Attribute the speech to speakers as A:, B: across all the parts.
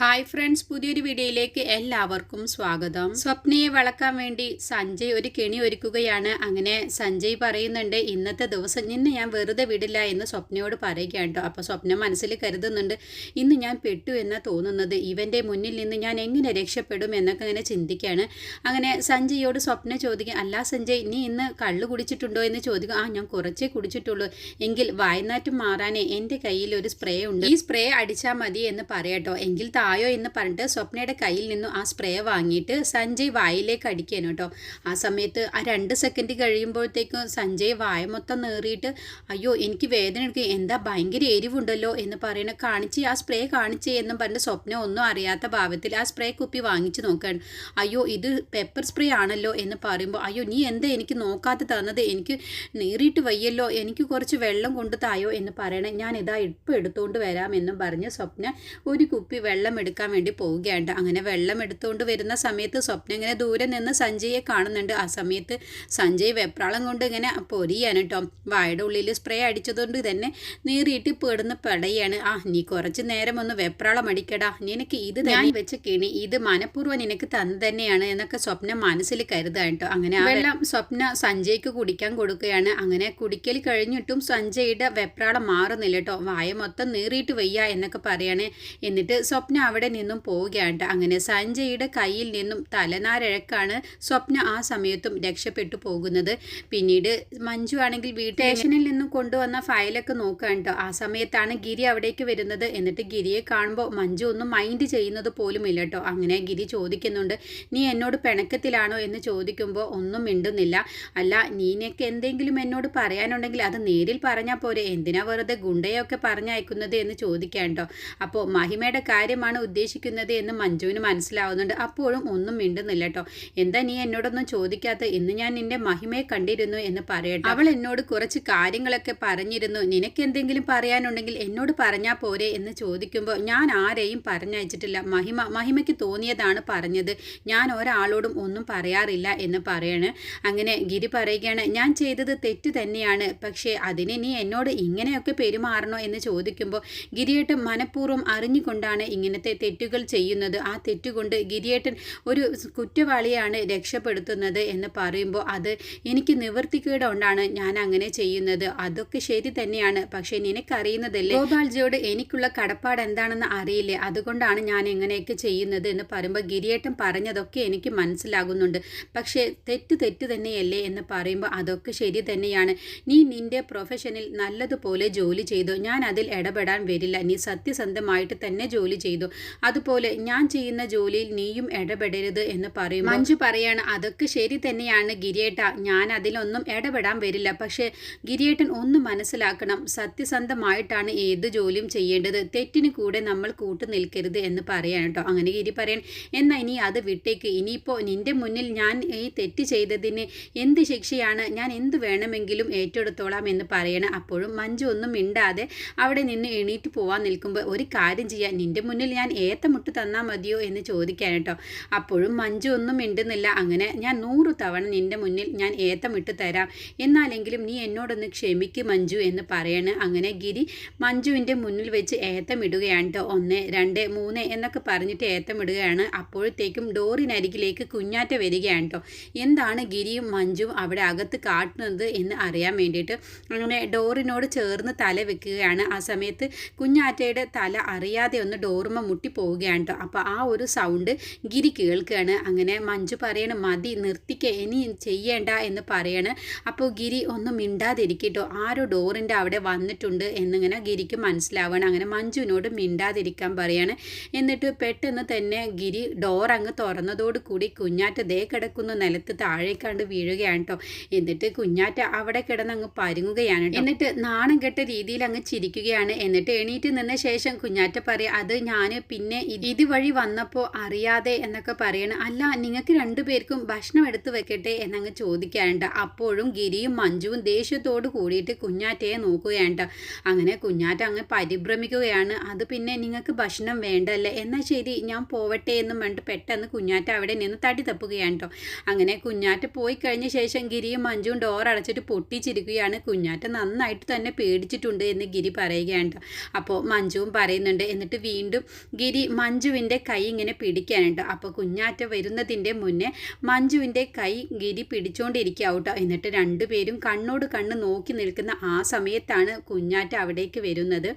A: Hi friends പുതിയൊരു വീഡിയോയിലേക്ക് എല്ലാവർക്കും സ്വാഗതം. സ്വപ്നയെ വളക്കാൻ വേണ്ടി സഞ്ജയ് ഒരു കെണി ഒരുക്കുകയാണ്. അങ്ങനെ സഞ്ജയ് പറയുന്നുണ്ട് ഇന്നത്തെ ദിവസം നിന്നെ ഞാൻ വെറുതെ വിടില്ല എന്ന് സ്വപ്നയോട് പറയുകയാണ് കേട്ടോ. അപ്പോൾ സ്വപ്ന മനസ്സിൽ കരുതുന്നുണ്ട് ഇന്ന് ഞാൻ പെട്ടു എന്ന് തോന്നുന്നത്. ഇവന്റെ മുന്നിൽ നിന്ന് ഞാൻ എങ്ങനെ രക്ഷപ്പെടും എന്നൊക്കെ അങ്ങനെ ചിന്തിക്കുകയാണ്. അങ്ങനെ സഞ്ജയോട് സ്വപ്ന ചോദിക്കും അല്ല സഞ്ജയ് നീ ഇന്ന് കള്ളു കുടിച്ചിട്ടുണ്ടോ? എന്ന് ചോദിക്കും ആ ഞാൻ കുറച്ചേ കുടിച്ചിട്ടുള്ളൂ. എങ്കിൽ വായനാറ്റം മാറാനേ എന്റെ കയ്യിൽ ഒരു സ്പ്രേ ഉണ്ട്. ഈ സ്പ്രേ അടിച്ചാൽ മതി എന്ന് പറയാട്ടോ എങ്കിൽ തായോ എന്ന് പറഞ്ഞിട്ട് സ്വപ്നയുടെ കയ്യിൽ നിന്നും ആ സ്പ്രേ വാങ്ങിയിട്ട് സഞ്ജയ് വായിലേക്ക് അടിക്കാനും കേട്ടോ. ആ സമയത്ത് ആ രണ്ട് സെക്കൻഡ് കഴിയുമ്പോഴത്തേക്കും സഞ്ജയ് വായ മൊത്തം നേറിയിട്ട് അയ്യോ എനിക്ക് വേദന എടുക്കുക എന്താ ഭയങ്കര എരിവുണ്ടല്ലോ? എന്ന് പറയണ കാണിച്ച് ആ സ്പ്രേ കാണിച്ച് എന്നും പറഞ്ഞ് സ്വപ്നം ഒന്നും അറിയാത്ത ഭാവത്തിൽ ആ സ്പ്രേ കുപ്പി വാങ്ങിച്ച് നോക്കുകയാണ്. അയ്യോ ഇത് പെപ്പർ സ്പ്രേ ആണല്ലോ എന്ന് പറയുമ്പോൾ അയ്യോ നീ എന്താ എനിക്ക് നോക്കാതെ തന്നത്? എനിക്ക് നേറിയിട്ട് വയ്യല്ലോ. എനിക്ക് കുറച്ച് വെള്ളം കൊണ്ട് തായോ എന്ന് പറയണേ ഞാൻ ഇതാ ഇപ്പം എടുത്തുകൊണ്ട് വരാമെന്നും പറഞ്ഞ് സ്വപ്ന ഒരു കുപ്പി വെള്ളം എടുക്കാൻ വേണ്ടി പോവുകയാണ് അങ്ങനെ വെള്ളം എടുത്തുകൊണ്ട് വരുന്ന സമയത്ത് സ്വപ്നം ഇങ്ങനെ ദൂരെ നിന്ന് സഞ്ജയെ കാണുന്നുണ്ട്. ആ സമയത്ത് സഞ്ജയ് വെപ്രാളം കൊണ്ട് ഇങ്ങനെ പൊരിയാണ് കേട്ടോ വായുടെ ഉള്ളിൽ സ്പ്രേ അടിച്ചതുകൊണ്ട് തന്നെ നീറിയിട്ട് പേടുന്ന പടയാണ്. ആ നീ കുറച്ച് നേരം ഒന്ന് വെപ്രാളം അടിക്കടാ. നിനക്ക് ഇത് ഞാൻ വെച്ച കിണി. ഇത് മനഃപൂർവം നിനക്ക് തന്നു തന്നെയാണ് എന്നൊക്കെ സ്വപ്നം മനസ്സിൽ കരുതാൻ കേട്ടോ അങ്ങനെ വെള്ളം സ്വപ്ന സഞ്ജയ്ക്ക് കുടിക്കാൻ കൊടുക്കുകയാണ്. അങ്ങനെ കുടിക്കൽ കഴിഞ്ഞിട്ടും സഞ്ജയുടെ വെപ്രാളം മാറുന്നില്ല കേട്ടോ വായ മൊത്തം നീറിയിട്ട് വയ്യ എന്നൊക്കെ പറയാണ്. എന്നിട്ട് സ്വപ്ന അവിടെ നിന്നും പോവുകയാണ് അങ്ങനെ സഞ്ജയുടെ കയ്യിൽ നിന്നും തലനാരഴക്കാണ് സ്വപ്ന ആ സമയത്തും രക്ഷപ്പെട്ടു പോകുന്നത്. പിന്നീട് മഞ്ജു ആണെങ്കിൽ വീട്ടിൽ സ്റ്റേഷനിൽ നിന്നും കൊണ്ടുവന്ന ഫയലൊക്കെ നോക്കുകയാണ് കേട്ടോ ആ സമയത്താണ് ഗിരി അവിടേക്ക് വരുന്നത്. എന്നിട്ട് ഗിരിയെ കാണുമ്പോൾ മഞ്ജു ഒന്നും മൈൻഡ് ചെയ്യുന്നത് പോലും ഇല്ല കേട്ടോ അങ്ങനെ ഗിരി ചോദിക്കുന്നുണ്ട് നീ എന്നോട് പിണക്കത്തിലാണോ? എന്ന് ചോദിക്കുമ്പോൾ ഒന്നും മിണ്ടുന്നില്ല. അല്ല നീനൊക്കെ എന്തെങ്കിലും എന്നോട് പറയാനുണ്ടെങ്കിൽ അത് നേരിൽ പറഞ്ഞാൽ പോരെ. എന്തിനാ വെറുതെ ഗുണ്ടയൊക്കെ പറഞ്ഞയക്കുന്നത്? എന്ന് ചോദിക്കാം കേട്ടോ അപ്പോൾ മഹിമയുടെ കാര്യമാണ് ഉദ്ദേശിക്കുന്നത് എന്ന് മഞ്ജുവിന് മനസ്സിലാവുന്നുണ്ട്. അപ്പോഴും ഒന്നും മിണ്ടുന്നില്ല കേട്ടോ. എന്താ നീ എന്നോടൊന്നും ചോദിക്കാത്ത? ഇന്ന് ഞാൻ നിന്റെ മഹിമയെ കണ്ടിരുന്നു എന്ന് പറയട്ടെ. അവൾ എന്നോട് കുറച്ച് കാര്യങ്ങളൊക്കെ പറഞ്ഞിരുന്നു. നിനക്ക് എന്തെങ്കിലും പറയാനുണ്ടെങ്കിൽ എന്നോട് പറഞ്ഞാൽ പോരെ എന്ന് ചോദിക്കുമ്പോൾ ഞാൻ ആരെയും പറഞ്ഞയച്ചിട്ടില്ല. മഹിമ മഹിമയ്ക്ക് തോന്നിയതാണ് പറഞ്ഞത്. ഞാൻ ഒരാളോടും ഒന്നും പറയാറില്ല എന്ന് പറയാണ്. അങ്ങനെ ഗിരി പറയുകയാണ് ഞാൻ ചെയ്തത് തെറ്റ് തന്നെയാണ്. പക്ഷേ അതിനെ നീ എന്നോട് ഇങ്ങനെയൊക്കെ പെരുമാറണോ? എന്ന് ചോദിക്കുമ്പോൾ ഗിരിയേട്ട് മനഃപൂർവം അറിഞ്ഞുകൊണ്ടാണ് ഇങ്ങനത്തെ തെറ്റുകൾ ചെയ്യുന്നത്. ആ തെറ്റുകൊണ്ട് ഗിരിയേട്ടൻ ഒരു കുറ്റവാളിയാണ് രക്ഷപ്പെടുത്തുന്നത് എന്ന് പറയുമ്പോൾ അത് എനിക്ക് നിവർത്തിക്കേടുകൊണ്ടാണ് ഞാൻ അങ്ങനെ ചെയ്യുന്നത്. അതൊക്കെ ശരി തന്നെയാണ്. പക്ഷേ നിനക്കറിയുന്നതല്ലേ? ഗോപാൽജിയോട് എനിക്കുള്ള കടപ്പാട് എന്താണെന്ന് അറിയില്ലേ? അതുകൊണ്ടാണ് ഞാൻ എങ്ങനെയൊക്കെ ചെയ്യുന്നത് എന്ന് പറയുമ്പോൾ ഗിരിയേട്ടൻ പറഞ്ഞതൊക്കെ എനിക്ക് മനസ്സിലാകുന്നുണ്ട്. പക്ഷേ തെറ്റ് തെറ്റ് തന്നെയല്ലേ എന്ന് പറയുമ്പോൾ അതൊക്കെ ശരി തന്നെയാണ്. നീ നിന്റെ പ്രൊഫഷനിൽ നല്ലതുപോലെ ജോലി ചെയ്തു. ഞാൻ അതിൽ ഇടപെടാൻ വരില്ല. നീ സത്യസന്ധമായിട്ട് തന്നെ ജോലി ചെയ്തു. അതുപോലെ ഞാൻ ചെയ്യുന്ന ജോലിയിൽ നീയും ഇടപെടരുത് എന്ന് പറയും മഞ്ജു പറയാണ് അതൊക്കെ ശരി തന്നെയാണ് ഗിരിയേട്ട. ഞാൻ അതിലൊന്നും ഇടപെടാൻ വരില്ല. പക്ഷേ ഗിരിയേട്ടൻ ഒന്ന് മനസ്സിലാക്കണം സത്യസന്ധമായിട്ടാണ് ഏത് ജോലിയും ചെയ്യേണ്ടത്. തെറ്റിന് കൂടെ നമ്മൾ കൂട്ടു നിൽക്കരുത് എന്ന് പറയാൻ കേട്ടോ. അങ്ങനെ ഗിരി പറയാൻ എന്നാൽ ഇനി അത് വിട്ടേക്ക്. ഇനിയിപ്പോൾ നിന്റെ മുന്നിൽ ഞാൻ ഈ തെറ്റ് ചെയ്തതിന് എന്ത് ശിക്ഷയാണ്? ഞാൻ എന്ത് വേണമെങ്കിലും ഏറ്റെടുത്തോളാം എന്ന് പറയണം. അപ്പോഴും മഞ്ജു ഒന്നും മിണ്ടാതെ അവിടെ നിന്ന് എണീറ്റ് പോവാൻ നിൽക്കുമ്പോൾ ഒരു കാര്യം ചെയ്യാൻ നിന്റെ മുന്നിൽ ഞാൻ ഏത്തമുട്ട് തന്നാൽ മതിയോ എന്ന് ചോദിക്കാൻ കേട്ടോ. അപ്പോഴും മഞ്ജു ഒന്നും മിണ്ടുന്നില്ല. അങ്ങനെ ഞാൻ നൂറ് തവണ നിന്റെ മുന്നിൽ ഞാൻ ഏത്തമിട്ട് തരാം. എന്നാലെങ്കിലും നീ എന്നോടൊന്ന് ക്ഷമിക്ക് മഞ്ജു എന്ന് പറയണ്. അങ്ങനെ ഗിരി മഞ്ജുവിന്റെ മുന്നിൽ വെച്ച് ഏത്തമിടുകയാണ് കേട്ടോ. ഒന്ന് രണ്ട് മൂന്ന് എന്നൊക്കെ പറഞ്ഞിട്ട് ഏത്തമിടുകയാണ്. അപ്പോഴത്തേക്കും ഡോറിനരികിലേക്ക് കുഞ്ഞാറ്റ വരികയാണ് കേട്ടോ. എന്താണ് ഗിരിയും മഞ്ജുവും അവിടെ അകത്ത് കാട്ടുന്നത് എന്ന് അറിയാൻ വേണ്ടിയിട്ട് അങ്ങനെ ഡോറിനോട് ചേർന്ന് തല വെക്കുകയാണ്. ആ സമയത്ത് കുഞ്ഞാറ്റയുടെ തല അറിയാതെ ഒന്ന് ഡോറുമ്മ മുട്ടി പോവുകയാണ് കേട്ടോ അപ്പോൾ ആ ഒരു സൗണ്ട് ഗിരി കേൾക്കുകയാണ് അങ്ങനെ മഞ്ജു പറയണ മതി നിർത്തിക്ക ഇനി ചെയ്യേണ്ട എന്ന് പറയണ്. അപ്പോൾ ഗിരി ഒന്നും മിണ്ടാതിരിക്കട്ടോ. ആരോ ഡോറിന്റെ അവിടെ വന്നിട്ടുണ്ട് എന്നിങ്ങനെ ഗിരിക്ക് മനസ്സിലാവണം. അങ്ങനെ മഞ്ജുവിനോട് മിണ്ടാതിരിക്കാൻ പറയാണ്. എന്നിട്ട് പെട്ടെന്ന് തന്നെ ഗിരി ഡോർ അങ്ങ് തുറന്നതോട് കൂടി കുഞ്ഞാറ്റ ദേ കിടക്കുന്ന നിലത്ത് താഴേക്കാണ്ട് വീഴുകയാണ് കേട്ടോ എന്നിട്ട് കുഞ്ഞാറ്റ അവിടെ കിടന്ന് അങ്ങ് പരുങ്ങുകയാണ് ട്ടോ. എന്നിട്ട് നാണം കെട്ട രീതിയിൽ അങ്ങ് ചിരിക്കുകയാണ്. എന്നിട്ട് എണീറ്റ് നിന്ന ശേഷം കുഞ്ഞാറ്റ പറയാം അത് ഞാൻ പിന്നെ ഇത് ഇതുവഴി വന്നപ്പോൾ അറിയാതെ എന്നൊക്കെ പറയണം. അല്ല നിങ്ങൾക്ക് രണ്ടുപേർക്കും ഭക്ഷണം എടുത്തു വെക്കട്ടെ എന്നങ്ങ് ചോദിക്കാനുണ്ട്. അപ്പോഴും ഗിരിയും മഞ്ജുവും ദേഷ്യത്തോട് കൂടിയിട്ട് കുഞ്ഞാറ്റയെ നോക്കുകയാണ് അങ്ങനെ കുഞ്ഞാറ്റ അങ്ങ് പരിഭ്രമിക്കുകയാണ്. അത് പിന്നെ നിങ്ങൾക്ക് ഭക്ഷണം വേണ്ടല്ലേ? എന്നാൽ ശരി ഞാൻ പോവട്ടെ എന്നും പറഞ്ഞിട്ട് പെട്ടെന്ന് കുഞ്ഞാറ്റ അവിടെ നിന്ന് തടി തപ്പുകയാണ് കേട്ടോ അങ്ങനെ കുഞ്ഞാറ്റ പോയി കഴിഞ്ഞ ശേഷം ഗിരിയും മഞ്ജുവും ഡോർ അടച്ചിട്ട് പൊട്ടിച്ചിരിക്കുകയാണ്. കുഞ്ഞാറ്റ നന്നായിട്ട് തന്നെ പേടിച്ചിട്ടുണ്ട് എന്ന് ഗിരി പറയുകയാണ് അപ്പോൾ മഞ്ജുവും പറയുന്നുണ്ട്. എന്നിട്ട് വീണ്ടും ഗിരി മഞ്ജുവിന്റെ കൈ ഇങ്ങനെ പിടിക്കാനുണ്ട്. അപ്പോൾ കുഞ്ഞാറ്റ വരുന്നതിന്റെ മുന്നേ മഞ്ജുവിന്റെ കൈ ഗിരി പിടിച്ചുകൊണ്ടിരിക്കുക കേട്ടോ എന്നിട്ട് രണ്ടുപേരും കണ്ണോട് കണ്ണ് നോക്കി നിൽക്കുന്ന ആ സമയത്താണ് കുഞ്ഞാറ്റ അവിടേക്ക് വരുന്നത്.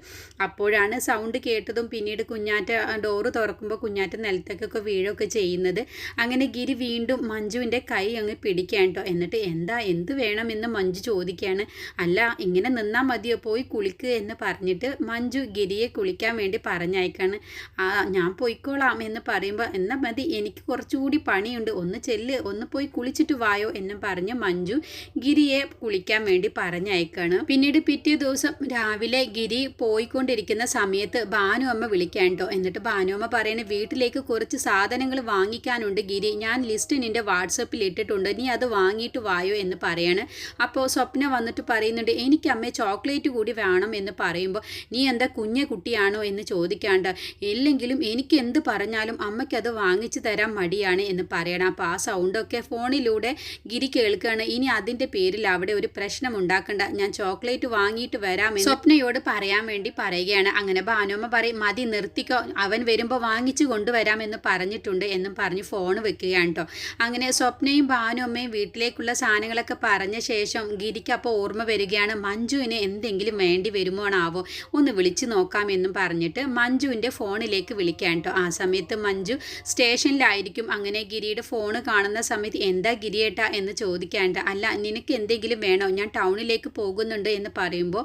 A: അപ്പോഴാണ് സൗണ്ട് കേട്ടതും പിന്നീട് കുഞ്ഞാറ്റ ഡോറ് തുറക്കുമ്പോൾ കുഞ്ഞാറ്റ നിലത്തേക്കൊക്കെ വീഴൊക്കെ ചെയ്യുന്നത്. അങ്ങനെ ഗിരി വീണ്ടും മഞ്ജുവിന്റെ കൈ അങ്ങ് പിടിക്കാൻ കേട്ടോ. എന്നിട്ട് എന്താ എന്ത് വേണമെന്ന് മഞ്ജു ചോദിക്കുകയാണ്. അല്ല ഇങ്ങനെ നിന്നാൽ മതിയോ? പോയി കുളിക്കുക എന്ന് പറഞ്ഞിട്ട് മഞ്ജു ഗിരിയെ കുളിക്കാൻ വേണ്ടി പറഞ്ഞയക്കാണ്. ആ ഞാൻ പോയിക്കോളാം എന്ന് പറയുമ്പോൾ എന്നാൽ മതി എനിക്ക് കുറച്ചുകൂടി പണിയുണ്ട് ഒന്ന് ചെല്ല് ഒന്ന് പോയി കുളിച്ചിട്ട് വായോ എന്ന് പറഞ്ഞ് മഞ്ജു ഗിരിയെ കുളിക്കാൻ വേണ്ടി പറഞ്ഞയക്കാണ്. പിന്നീട് പിറ്റേ ദിവസം രാവിലെ ഗിരി പോയിക്കൊണ്ടിരിക്കുന്ന സമയത്ത് ഭാനു അമ്മ വിളിക്കാൻ കേട്ടോ എന്നിട്ട് ഭാനു അമ്മ പറയുന്നത് വീട്ടിലേക്ക് കുറച്ച് സാധനങ്ങൾ വാങ്ങിക്കാനുണ്ട് ഗിരി. ഞാൻ ലിസ്റ്റ് നിന്റെ വാട്സപ്പിൽ ഇട്ടിട്ടുണ്ട് നീ അത് വാങ്ങിയിട്ട് വായോ എന്ന് പറയാണ്. അപ്പോൾ സ്വപ്ന വന്നിട്ട് പറയുന്നുണ്ട് എനിക്ക് അമ്മ ചോക്ലേറ്റ് കൂടി വേണം എന്ന് പറയുമ്പോൾ നീ എന്താ കുഞ്ഞ കുട്ടിയാണോ എന്ന് ചോദിക്കാണ്ട് ഇല്ലെങ്കിലും എനിക്ക് എന്ത് പറഞ്ഞാലും അമ്മയ്ക്ക് അത് വാങ്ങിച്ചു തരാൻ മടിയാണ് എന്ന് പറയണം. അപ്പോൾ ആ സൗണ്ടൊക്കെ ഫോണിലൂടെ ഗിരി കേൾക്കുകയാണ്. ഇനി അതിന്റെ പേരിൽ അവിടെ ഒരു പ്രശ്നം ഉണ്ടാക്കണ്ട. ഞാൻ ചോക്ലേറ്റ് വാങ്ങിയിട്ട് വരാമെന്ന് സ്വപ്നയോട് പറയാൻ വേണ്ടി പറയുകയാണ്. അങ്ങനെ ഭാനുമ്മ പറയും മതി നിർത്തിക്കോ. അവൻ വരുമ്പോൾ വാങ്ങിച്ചു കൊണ്ടുവരാമെന്ന് പറഞ്ഞിട്ടുണ്ട് എന്നും പറഞ്ഞ് ഫോൺ വെക്കുകയാണ് കേട്ടോ. അങ്ങനെ സ്വപ്നയും ഭാനുമ്മയും വീട്ടിലേക്കുള്ള സാധനങ്ങളൊക്കെ പറഞ്ഞ ശേഷം ഗിരിക്ക് അപ്പോൾ ഓർമ്മ വരികയാണ് മഞ്ജുവിന് എന്തെങ്കിലും വേണ്ടി വരുമോണാവോ? ഒന്ന് വിളിച്ചു നോക്കാമെന്നും പറഞ്ഞിട്ട് മഞ്ജുവിന്റെ ഫോണിലേക്ക് വിളിക്കാൻ കേട്ടോ ആ സമയത്ത് മഞ്ജു സ്റ്റേഷനിലായിരിക്കും. അങ്ങനെ ഗിരിയുടെ ഫോൺ കാണുന്ന സമയത്ത് എന്താ ഗിരിയേട്ട എന്ന് ചോദിക്കാണ്ട് അല്ല നിനക്ക് എന്തെങ്കിലും വേണോ? ഞാൻ ടൗണിലേക്ക് പോകുന്നുണ്ട് എന്ന് പറയുമ്പോൾ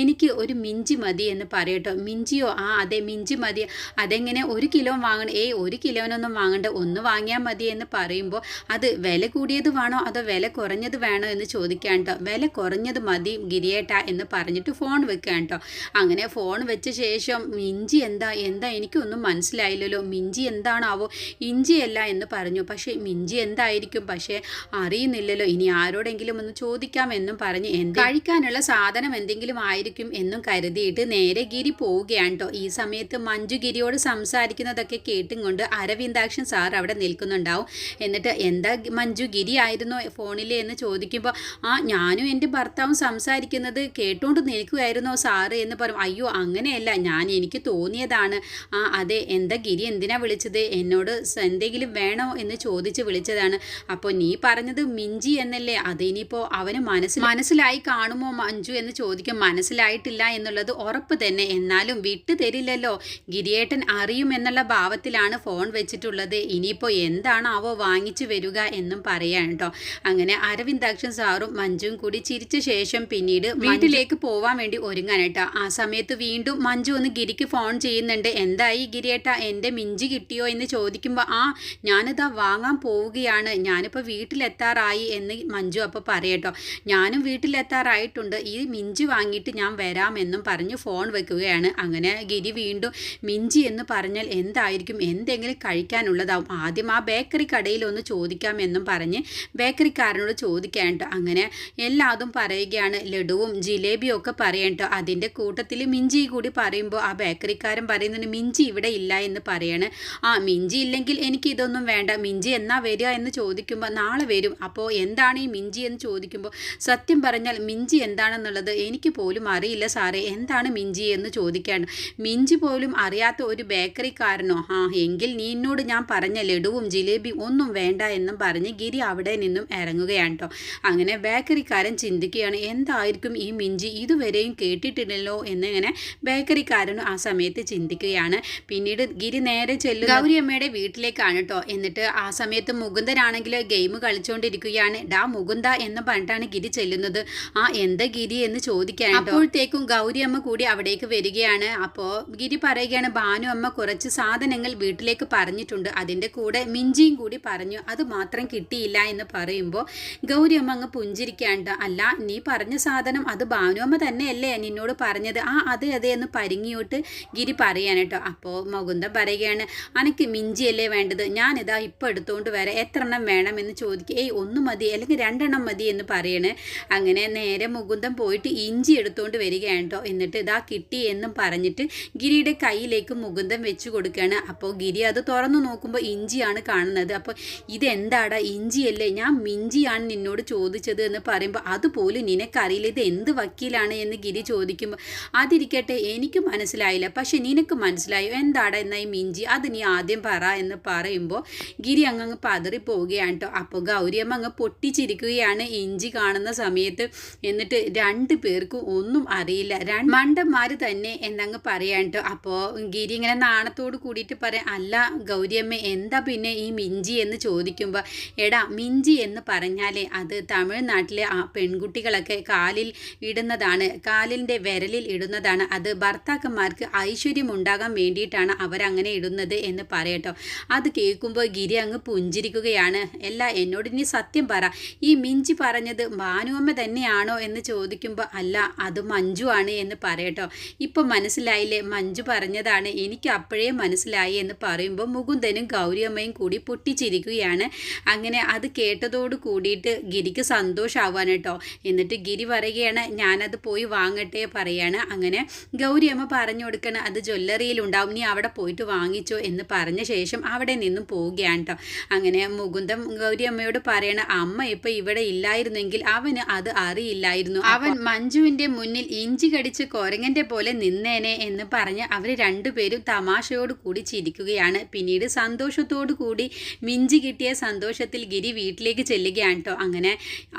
A: എനിക്ക് ഒരു മിഞ്ചി മതി എന്ന് പറയട്ടോ മിഞ്ചിയോ? ആ അതെ മിഞ്ചി മതി. അതെങ്ങനെ ഒരു കിലോ വാങ്ങണം? ഏയ് ഒരു കിലോനൊന്നും വാങ്ങണ്ട. ഒന്ന് വാങ്ങിയാൽ മതി എന്ന് പറയുമ്പോൾ അത് വില കൂടിയത് വേണോ? അതോ വില കുറഞ്ഞത് വേണോ എന്ന് ചോദിക്കാൻ കേട്ടോ വില കുറഞ്ഞത് മതി ഗിരിയേട്ട എന്ന് പറഞ്ഞിട്ട് ഫോൺ വെക്കാൻ കേട്ടോ അങ്ങനെ ഫോൺ വെച്ച ശേഷം മിഞ്ചി എന്താ എന്താ എനിക്കൊന്നും മനസ്സിലായില്ലല്ലോ. മിഞ്ചി എന്താണാവോ? ഇഞ്ചിയല്ല എന്ന് പറഞ്ഞു. പക്ഷേ മിഞ്ചി എന്തായിരിക്കും? പക്ഷേ അറിയുന്നില്ലല്ലോ. ഇനി ആരോടെങ്കിലും ഒന്ന് ചോദിക്കാം എന്നും പറഞ്ഞ് എന്ത് കഴിക്കാനുള്ള സാധനം എന്തെങ്കിലും ആയിരിക്കും എന്നും കരുതിയിട്ട് നേരെ ഗിരി പോവുകയാണ് കേട്ടോ ഈ സമയത്ത് മഞ്ജു ഗിരിയോട് സംസാരിക്കുന്നതൊക്കെ കേട്ടും കൊണ്ട് അരവിന്ദാക്ഷൻ സാർ അവിടെ നിൽക്കുന്നുണ്ടാവും. എന്നിട്ട് എന്താ മഞ്ജു ഗിരി ആയിരുന്നോ ഫോണിൽ എന്ന് ചോദിക്കുമ്പോൾ ആ ഞാനും എന്റെ ഭർത്താവും സംസാരിക്കുന്നത് കേട്ടുകൊണ്ട് നിൽക്കുകയായിരുന്നോ സാറ്? എന്ന് പറയും. അയ്യോ അങ്ങനെയല്ല. ഞാൻ എനിക്ക് തോന്നിയതാണ്. ആ അതെ എന്താ ഗിരി എന്തിനാ വിളിച്ചത്? എന്നോട് എന്തെങ്കിലും വേണോ എന്ന് ചോദിച്ച് വിളിച്ചതാണ്. അപ്പോൾ നീ പറഞ്ഞത് മിഞ്ചി എന്നല്ലേ? അതിനിപ്പോൾ അവന് മനസ്സിൽ മനസ്സിലായി കാണുമോ മഞ്ജു എന്ന് ചോദിക്കും. മനസ്സിലായിട്ടില്ല എന്നുള്ളത് ഉറപ്പ് തന്നെ. എന്നാലും വിട്ടു തരില്ലല്ലോ. ഗിരിയേട്ടൻ അറിയും എന്നുള്ള ഭാവത്തിലാണ് ഫോൺ വെച്ചിട്ടുള്ളത്. ഇനിയിപ്പോൾ എന്താണാവോ വാങ്ങിച്ചു വരിക എന്നും പറയാൻ കേട്ടോ. അങ്ങനെ അരവിന്ദാക്ഷൻ സാറും മഞ്ജുവും കൂടി ചിരിച്ച ശേഷം പിന്നീട് വീട്ടിലേക്ക് പോവാൻ വേണ്ടി ഒരുങ്ങാൻ കേട്ടോ. ആ സമയത്ത് വീണ്ടും മഞ്ജു ഒന്ന് ഗിരിക്ക് ഫോൺ ചെയ്യുന്നുണ്ട്. എന്തായി ഗിരിയേട്ട? എന്റെ മിഞ്ചി കിട്ടിയോ എന്ന് ചോദിക്കുമ്പോൾ ആ ഞാനിതാ വാങ്ങാൻ പോവുകയാണ്. ഞാനിപ്പോൾ വീട്ടിലെത്താറായി എന്ന് മഞ്ജു അപ്പോൾ പറയട്ടോ. ഞാനും വീട്ടിലെത്താറായിട്ടുണ്ട്. ഈ മിഞ്ചി വാങ്ങിയിട്ട് ഞാൻ വരാമെന്നും പറഞ്ഞ് ഫോൺ വെക്കുകയാണ്. അങ്ങനെ ഗിരി വീണ്ടും മിഞ്ചി എന്ന് പറഞ്ഞാൽ എന്തായിരിക്കും? എന്തെങ്കിലും കഴിക്കാനുള്ളതാവും. ആദ്യം ആ ബേക്കറി കടയിൽ ഒന്ന് ചോദിക്കാമെന്നും പറഞ്ഞ് ബേക്കറിക്കാരനോട് ചോദിക്കാനുണ്ട്. അങ്ങനെ എല്ലാതും പറയുകയാണ്. ലഡുവും ജിലേബിയും ഒക്കെ പറയണ്ടോ. അതിന്റെ കൂട്ടത്തിൽ മിഞ്ചി കൂടി പറയുമ്പോൾ ആ ബേക്കറിക്കാരൻ പറയുന്നുണ്ട് മിഞ്ചി ഇവിടെ ഇല്ല എന്ന് പറയാണ്. ആ മിഞ്ചി ഇല്ലെങ്കിൽ എനിക്ക് ഇതൊന്നും വേണ്ട. മിഞ്ചി എന്നാ വരിക എന്ന് ചോദിക്കുമ്പോൾ നാളെ വരും. അപ്പോൾ എന്താണ് ഈ മിഞ്ചി എന്ന് ചോദിക്കുമ്പോൾ സത്യം പറഞ്ഞാൽ മിഞ്ചി എന്താണെന്നുള്ളത് എനിക്ക് പോലും അറിയില്ല സാറേ. എന്താണ് മിഞ്ചി എന്ന് ചോദിക്കാണ്. മിഞ്ചി പോലും അറിയാത്ത ഒരു ബേക്കറിക്കാരനോ ആ എങ്കിൽ നീ എന്നോട് ഞാൻ പറഞ്ഞ ലഡുവും ജിലേബിയും ഒന്നും വേണ്ട എന്നും പറഞ്ഞ് ഗിരി അവിടെ നിന്നും ഇറങ്ങുകയാണ് കേട്ടോ അങ്ങനെ ബേക്കറിക്കാരൻ ചിന്തിക്കുകയാണ് എന്തായിരിക്കും ഈ മിഞ്ചി ഇതുവരെയും കേട്ടിട്ടില്ലല്ലോ എന്നിങ്ങനെ ബേക്കറിക്കാരനും ആ സമയത്ത് ചിന്തിക്കുകയാണ്. പിന്നീട് ഗിരി നേരെ ചെല്ലും ഗൗരിയമ്മയുടെ വീട്ടിലേക്കാണ് കേട്ടോ എന്നിട്ട് ആ സമയത്ത് മുകുന്ദനാണെങ്കിൽ ഗെയിം കളിച്ചുകൊണ്ടിരിക്കുകയാണ് ഡാ മുകുന്ദ എന്ന് പറഞ്ഞിട്ടാണ് ഗിരി ചെല്ലുന്നത്. ആ എന്താ ഗിരി എന്ന് ചോദിക്കാൻ അപ്പോഴത്തേക്കും ഗൗരിയമ്മ കൂടി അവിടേക്ക് വരികയാണ്. അപ്പോൾ ഗിരി പറയുകയാണ് ഭാനു അമ്മ കുറച്ച് സാധനങ്ങൾ വീട്ടിലേക്ക് പറഞ്ഞിട്ടുണ്ട്. അതിന്റെ കൂടെ മിഞ്ചിയും കൂടി പറഞ്ഞു. അത് മാത്രം കിട്ടിയില്ല എന്ന് പറയുമ്പോൾ ഗൗരി ഗൗരിയമ്മ അങ്ങ് പുഞ്ചിരിക്കാണ്ട് അല്ല നീ പറഞ്ഞ സാധനം അത് ഭാനുഅമ്മ തന്നെയല്ലേ നിന്നോട് പറഞ്ഞത്? ആ അതെ അതെ എന്ന് പരിങ്ങിയോട്ട് ഗിരി പറയാൻ കേട്ടോ. അപ്പോൾ മുകുന്ദൻ പറയുകയാണ് അനക്ക് മിഞ്ചിയല്ലേ വേണ്ടത്? ഞാനിതാ ഇപ്പോൾ എടുത്തുകൊണ്ട് വരാം. എത്ര എണ്ണം വേണം എന്ന് ചോദിക്കുക ഏയ് ഒന്ന് മതി അല്ലെങ്കിൽ രണ്ടെണ്ണം മതി എന്ന് പറയണേ. അങ്ങനെ നേരെ മുകുന്ദൻ പോയിട്ട് ഇഞ്ചി എടുത്തുകൊണ്ട് വരികയാണ് കേട്ടോ. എന്നിട്ട് ഇതാ കിട്ടി എന്നും പറഞ്ഞിട്ട് ഗിരിയുടെ കയ്യിലേക്ക് മുകുന്ദൻ വെച്ച് കൊടുക്കുകയാണ്. അപ്പോൾ ഗിരി അത് തുറന്നു നോക്കുമ്പോൾ ഇഞ്ചിയാണ് കാണുന്നത്. അപ്പോൾ ഇതെന്താടാ? ഇഞ്ചിയല്ലേ? ഞാൻ മിഞ്ചിയാണ് നിന്നോട് ചോദിച്ചത് എന്ന് പറയുമ്പോൾ അതുപോലും നിനക്കറിയില്ല. ഇത് എന്ത് വക്കീലാണ്? എന്ന് ഗിരി ചോദിക്കുമ്പോൾ അതിരിക്കട്ടെ എനിക്ക് മനസ്സിലായില്ല. പക്ഷെ നിനക്ക് മനസ്സിലായി മനസ്സിലായോ. എന്താണ് എന്നാ ഈ മിഞ്ചി? അത് നീ ആദ്യം പറ എന്ന് പറയുമ്പോൾ ഗിരി അങ്ങ് പതറി പോവുകയാണ് കേട്ടോ അപ്പോൾ ഗൗരിയമ്മ അങ്ങ് പൊട്ടിച്ചിരിക്കുകയാണ് ഇഞ്ചി കാണുന്ന സമയത്ത്. എന്നിട്ട് രണ്ട് പേർക്കും ഒന്നും അറിയില്ല. മണ്ടന്മാർ തന്നെ എന്നങ്ങ് പറയാൻ കേട്ടോ അപ്പോൾ ഗിരി ഇങ്ങനെ നാണത്തോട് കൂടിയിട്ട് പറയാം അല്ല ഗൗരിയമ്മ എന്താ പിന്നെ ഈ മിഞ്ചി എന്ന് ചോദിക്കുമ്പോൾ എടാ മിഞ്ചി എന്ന് പറഞ്ഞാലേ അത് തമിഴ്നാട്ടിലെ ആ പെൺകുട്ടികളൊക്കെ കാലിൽ ഇടുന്നതാണ്. കാലിന്റെ വിരലിൽ ഇടുന്നതാണ്. അത് ഭർത്താക്കന്മാർക്ക് ഐശ്വര്യം ഉണ്ടാകാൻ വേണ്ടിയിട്ടാണ് അവരങ്ങനെ ഇടുന്നത് എന്ന് പറയട്ടോ. അത് കേൾക്കുമ്പോൾ ഗിരി അങ്ങ് പുഞ്ചിരിക്കുകയാണ്. അല്ല എന്നോട് ഇനി സത്യം പറ. ഈ മിഞ്ചി പറഞ്ഞത് ഭാനുവമ്മ തന്നെയാണോ എന്ന് ചോദിക്കുമ്പോൾ അല്ല അത് മഞ്ജു ആണ് എന്ന് പറയട്ടോ. ഇപ്പം മനസ്സിലായില്ലേ? മഞ്ജു പറഞ്ഞതാണ് എനിക്ക് അപ്പോഴേ മനസ്സിലായി എന്ന് പറയുമ്പോൾ മുകുന്ദനും ഗൗരിയമ്മയും കൂടി പൊട്ടിച്ചിരിക്കുകയാണ്. അങ്ങനെ അത് കേട്ടതോട് കൂടിയിട്ട് ഗിരിക്ക് സന്തോഷമാവാൻ കേട്ടോ എന്നിട്ട് ഗിരി പറയുകയാണ് ഞാനത് പോയി വാങ്ങട്ടെ പറയാണ്. അങ്ങനെ ഗൗരിയമ്മ പറഞ്ഞു കൊടുക്കണം അത് ജ്വല്ലറിയിൽ ഉണ്ടാവും നീ അവിടെ പോയിട്ട് വാങ്ങിച്ചോ എന്ന് പറഞ്ഞ ശേഷം അവിടെ നിന്നും പോവുകയാണ് കേട്ടോ അങ്ങനെ മുകുന്ദം ഗൗരിയമ്മയോട് പറയണ അമ്മ ഇപ്പൊ ഇവിടെ ഇല്ലായിരുന്നെങ്കിൽ അവന് അത് അറിയില്ലായിരുന്നു. അവൻ മഞ്ജുവിന്റെ മുന്നിൽ ഇഞ്ചി കടിച്ച് കൊരങ്ങന്റെ പോലെ നിന്നേനെ എന്ന് പറഞ്ഞ് അവർ രണ്ടുപേരും തമാശയോട് കൂടി ചിരിക്കുകയാണ്. പിന്നീട് സന്തോഷത്തോടു കൂടി മിഞ്ചി കിട്ടിയ സന്തോഷത്തിൽ ഗിരി വീട്ടിലേക്ക് ചെല്ലുകയാണ് കേട്ടോ അങ്ങനെ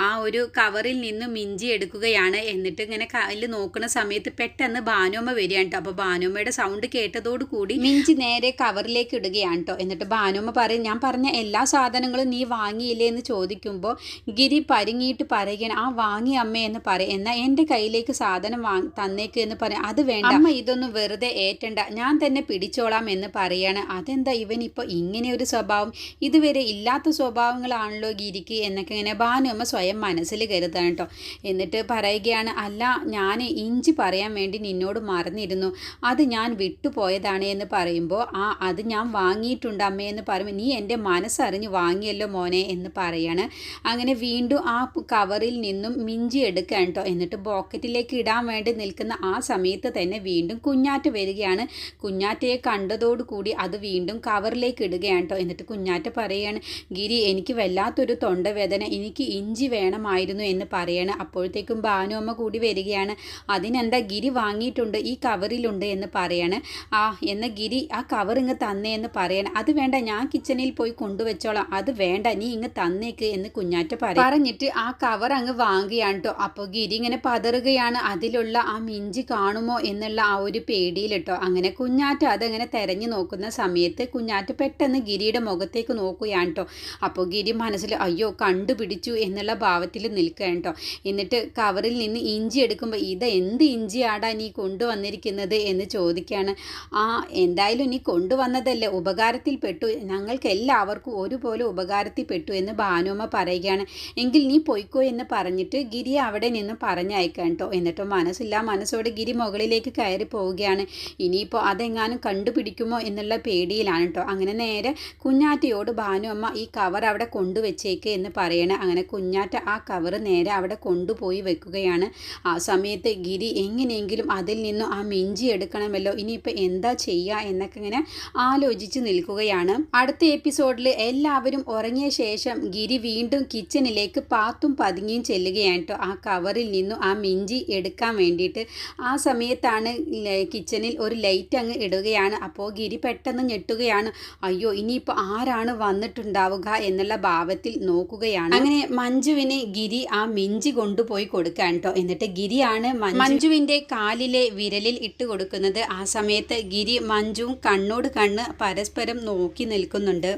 A: ആ ഒരു കവറിൽ നിന്ന് മിഞ്ചി എടുക്കുകയാണ്. എന്നിട്ട് ഇങ്ങനെ കയ്യിൽ നോക്കുന്ന സമയത്ത് പെട്ടെന്ന് ഭാനോമ്മ വരികയാണ് കേട്ടോ അപ്പോൾ ഭാനോമ്മയുടെ സൗണ്ട് കേട്ടതോട് കൂടി മിഞ്ചി നേരെ കവറിലേക്ക് ഇടുകയാണ് കേട്ടോ എന്നിട്ട് ഭാനുമ്മ പറയും ഞാൻ പറഞ്ഞ എല്ലാ സാധനങ്ങളും നീ വാങ്ങിയില്ലേ? എന്ന് ചോദിക്കുമ്പോൾ ഗിരി പരിങ്ങിയിട്ട് പറയുകയാണ് ആ വാങ്ങി അമ്മേ എന്ന് പറയും. എന്നാൽ എന്റെ കയ്യിലേക്ക് സാധനം വാങ്ങി തന്നേക്ക് എന്ന് പറയും. അത് വേണ്ട. അമ്മ ഇതൊന്നും വെറുതെ ഏറ്റണ്ട. ഞാൻ തന്നെ പിടിച്ചോളാം എന്ന് പറയാണ്. അതെന്താ ഇവൻ ഇപ്പോൾ ഇങ്ങനെ ഒരു സ്വഭാവം? ഇതുവരെ ഇല്ലാത്ത സ്വഭാവങ്ങളാണല്ലോ ഗിരിക്ക് എന്നൊക്കെ ഇങ്ങനെ ഭാനുമ്മ സ്വയം മനസ്സിൽ കരുതാണ് കേട്ടോ എന്നിട്ട് പറയുകയാണ് അല്ല ഞാൻ ഇഞ്ചി പറയാൻ വേണ്ടി നിന്നോട് മറന്നിരുന്നു. അത് ഞാൻ വിട്ടുപോയതാണ് എന്ന് പറയുമ്പോൾ ആ അത് ഞാൻ വാങ്ങിയിട്ടുണ്ട് അമ്മേ എന്ന് പറയുമ്പോൾ നീ എന്റെ മനസ്സറിഞ്ഞ് വാങ്ങിയല്ലോ മോനെ എന്ന് പറയാണ്. അങ്ങനെ വീണ്ടും ആ കവറിൽ നിന്നും മിഞ്ചി എടുക്കാൻ കേട്ടോ എന്നിട്ട് പോക്കറ്റിലേക്ക് ഇടാൻ വേണ്ടി നിൽക്കുന്ന ആ സമയത്ത് തന്നെ വീണ്ടും കുഞ്ഞാറ്റ വരികയാണ്. കുഞ്ഞാറ്റയെ കണ്ടതോടുകൂടി അത് വീണ്ടും കവറിലേക്ക് ഇടുകയാണ് കേട്ടോ എന്നിട്ട് കുഞ്ഞാറ്റ പറയാണ് ഗിരി എനിക്ക് വല്ലാത്തൊരു തൊണ്ടവേദന എനിക്ക് ഇഞ്ചി വേണമായിരുന്നു എന്ന് പറയാണ്. അപ്പോഴത്തേക്കും ഭാനുഅമ്മ കൂടി വരികയാണ് അതിനെന്താ ഗിരി വാങ്ങിയിട്ടുണ്ട് ഈ കവറിലുണ്ട് എന്ന് പറയാണ്. ആ എന്ന ഗിരി ആ കവർ ഇങ്ങ് തന്നേ എന്ന് പറയണം. അത് വേണ്ട ഞാൻ കിച്ചണിൽ പോയി കൊണ്ടുവച്ചോളാം. അത് വേണ്ട നീ ഇങ്ങ് തന്നേക്ക് എന്ന് കുഞ്ഞാറ്റ പറയും. പറഞ്ഞിട്ട് ആ കവർ അങ്ങ് വാങ്ങുകയാണ് കേട്ടോ അപ്പോൾ ഗിരി ഇങ്ങനെ പതറുകയാണ്. അതിലുള്ള ആ മിഞ്ചി കാണുമോ എന്നുള്ള ആ ഒരു പേടിയിൽ കേട്ടോ അങ്ങനെ കുഞ്ഞാറ്റ അതങ്ങനെ തെരഞ്ഞു നോക്കുന്ന സമയത്ത് കുഞ്ഞാറ്റ പെട്ടെന്ന് ഗിരിയുടെ മുഖത്തേക്ക് നോക്കുകയാണ് കേട്ടോ അപ്പോൾ ഗിരി മനസ്സിൽ അയ്യോ കണ്ടുപിടിച്ചു എന്നുള്ള ഭാവത്തിൽ നിൽക്കുകയാണ് കേട്ടോ എന്നിട്ട് കവറിൽ നിന്ന് ഇഞ്ചി എടുക്കുമ്പോൾ ഇത് എന്ത് ഇഞ്ചിയാടാ നീ കൊണ്ടുവന്നിരിക്കുന്നത്? എന്ന് ചോദിക്കുകയാണ്. ആ എന്തായാലും നീ കൊണ്ടുവന്നതല്ലേ. ഉപകാരത്തിൽ പെട്ടു ഞങ്ങൾക്ക് എല്ലാവർക്കും ഒരുപോലെ ഉപകാരത്തിൽ പെട്ടു എന്ന് ഭാനുമ്മ പറയുകയാണ്. എങ്കിൽ നീ പൊയ്ക്കോ എന്ന് പറഞ്ഞിട്ട് ഗിരി അവിടെ നിന്ന് പറഞ്ഞയക്കാം കേട്ടോ. എന്നിട്ടോ മനസ്സില്ല മനസ്സോടെ ഗിരി മുകളിലേക്ക് കയറി പോവുകയാണ്. ഇനിയിപ്പോൾ അതെങ്ങാനും കണ്ടുപിടിക്കുമോ എന്നുള്ള പേടിയിലാണ് കേട്ടോ. അങ്ങനെ നേരെ കുഞ്ഞാറ്റയോട് ഭാനുമ്മ ഈ കവർ അവിടെ കൊണ്ടുവച്ചേക്ക് എന്ന് പറയണേ. അങ്ങനെ കുഞ്ഞാറ്റ ആ കവർ നേരെ അവിടെ കൊണ്ടുപോയി വെക്കുകയാണ്. ആ സമയത്ത് ഗിരി എങ്ങനെയെങ്കിലും അതിൽ നിന്നും ആ മിഞ്ചി എടുക്കണമല്ലോ. ഇനിയിപ്പോൾ എന്താ ചെയ്യുക എന്നൊക്കെ ഇങ്ങനെ ആലോചിച്ച് നിൽക്കുകയാണ്. അടുത്ത എപ്പിസോഡിൽ എല്ലാവരും ഉറങ്ങിയ ശേഷം ഗിരി വീണ്ടും കിച്ചണിലേക്ക് പാത്തും പതുങ്ങിയും ചെല്ലുകയാണ് കേട്ടോ ആ കവറിൽ നിന്നും ആ മിഞ്ചി എടുക്കാൻ വേണ്ടിയിട്ട്. ആ സമയത്താണ് കിച്ചണിൽ ഒരു ലൈറ്റ് അങ്ങ് ഇടുകയാണ്. അപ്പോൾ ഗിരി പെട്ടെന്ന് ഞെട്ടുകയാണ്. അയ്യോ ഇനിയിപ്പോൾ ആരാണ് വന്നിട്ടുണ്ടാവുക എന്നുള്ള ഭാവത്തിൽ നോക്കുകയാണ്. അങ്ങനെ മഞ്ജുവിന് ഗിരി ആ മിഞ്ചി കൊണ്ടുപോയി കൊടുക്കാൻ കേട്ടോ എന്നിട്ട് ഗിരിയാണ് മഞ്ജുവിന്റെ കാലിലെ വിരലിൽ ഇട്ട് കൊടുക്കുന്നത് ആ സമയത്ത് ഗിരി മഞ്ജുവും കണ്ണോട് കണ്ണ് പരസ്പരം നോക്കി നിൽക്കുന്നുണ്ട്.